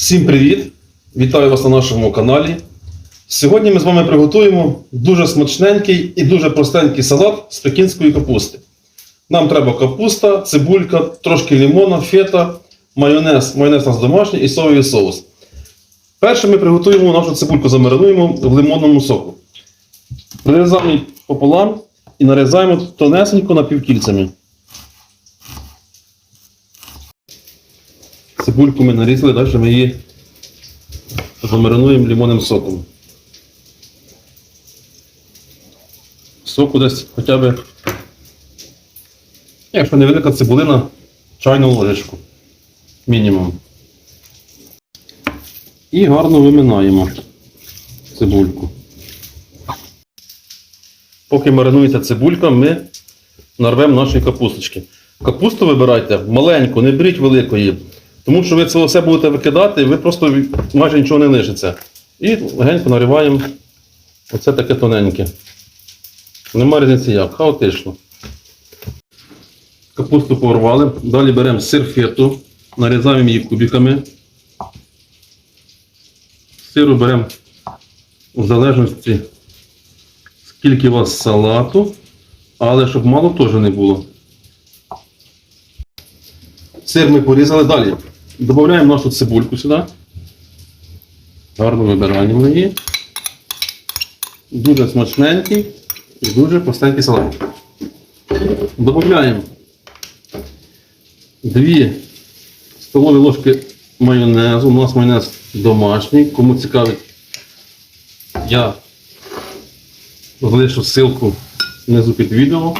Всім привіт! Вітаю вас на нашому каналі. Сьогодні ми з вами приготуємо дуже смачненький і дуже простенький салат з пекінської капусти. Нам треба капуста, цибулька, трошки лимона, фета, майонез, майонез у нас домашній і соєвий соус. Перше ми приготуємо нашу цибульку, замаринуємо в лимонному соку. Прирізаємо пополам і нарізаємо тонесенько напівкільцями. Цибульку ми нарізали, далі ми її замаринуємо лимонним соком. Соку десь хоча б, якщо невелика цибулина, чайну ложечку. Мінімум. І гарно виминаємо цибульку. Поки маринується цибулька, ми нарвемо наші капусточки. Капусту вибирайте маленьку, не беріть великої. Тому що ви це все будете викидати, ви просто майже нічого не лишиться. І легенько нариваємо оце таке тоненьке. Нема різниці як, хаотично. Капусту порвали. Далі беремо сир фету, нарізаємо її кубиками. Сиру беремо в залежності, скільки у вас салату, але щоб мало теж не було. Сир ми порізали далі. Додаємо нашу цибульку сюди. Гарно вибираємо її. Дуже смачненький і дуже простенький салат. Додаємо 2 столові ложки майонезу. У нас майонез домашній. Кому цікавить, я залишу ссылку внизу під відео.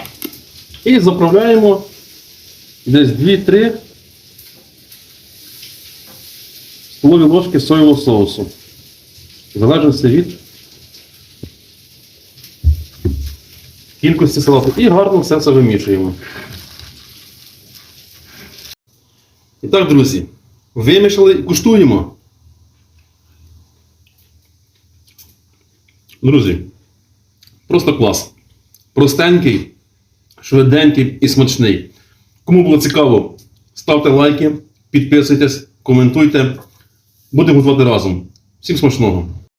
І заправляємо десь 2-3 столові ложки соєвого соусу. В залежності від кількості салату. І гарно все це вимішуємо. І так, друзі, вимішали і куштуємо. Друзі, просто клас. Простенький, швиденький і смачний. Кому було цікаво, ставте лайки, підписуйтесь, коментуйте. Будемо готувати разом. Всім смачного!